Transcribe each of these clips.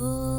ధేయుడు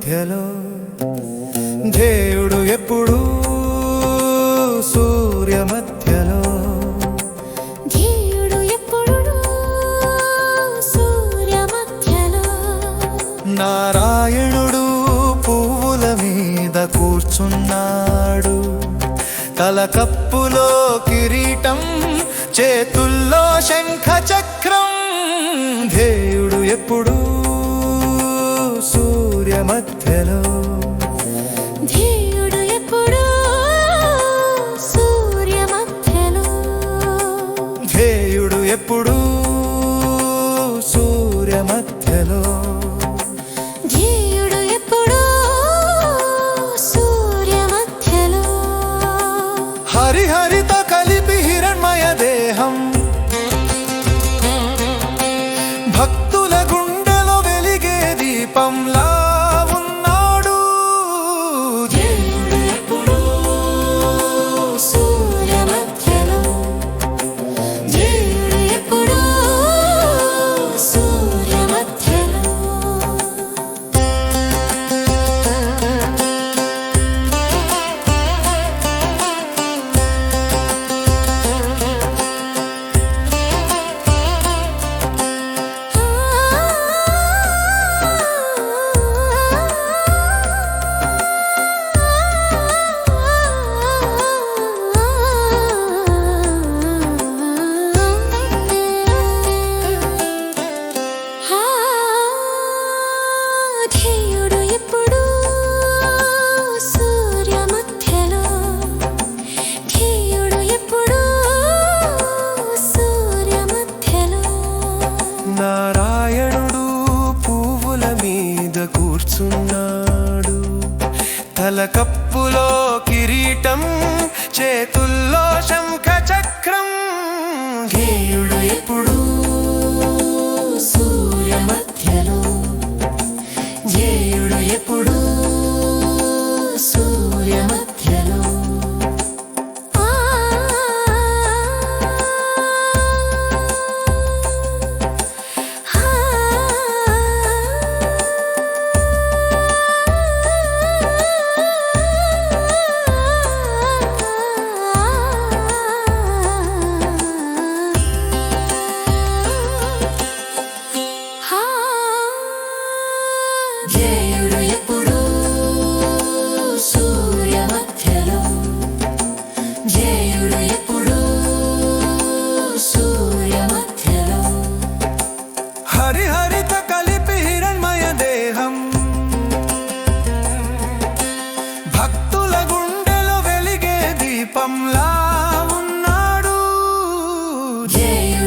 మధ్యలో ధేయుడు ఎప్పుడు సూర్య మధ్యలో. ధీయుడు ఎప్పుడు సూర్య మధ్యలో. నారాయణుడు పువ్వుల మీద కూర్చున్నాడు. తల కప్పులో కిరీటం చేతుల్లో శంఖ చక్రం ధేయుడు ఎప్పుడు మధ్యలో. ధీయుడు ఎప్పుడు సూర్య మధ్యలో. ధ్యేయుడు ఎప్పుడు సూర్య మధ్యలో. ధీయుడు ఎప్పుడు సూర్య మధ్యలో. హరిహరితో కలిపి హిరణ్మయ దేహం. భక్తుల గుండెలో వెలిగే దీపంలా. కప్పులో కిరీటం చేతుల్లో శంఖ చక్రం ఎప్పుడు సూర్యమ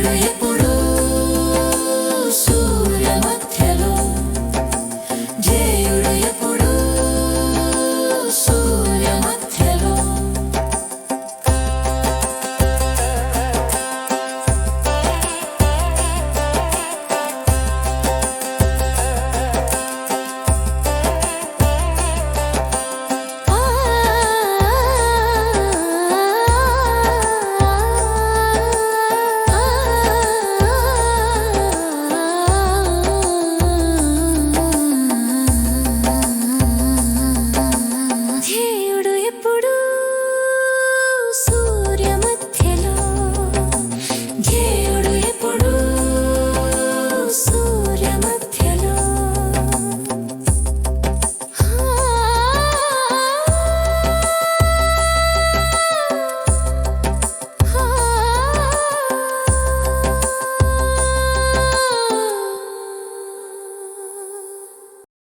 Радує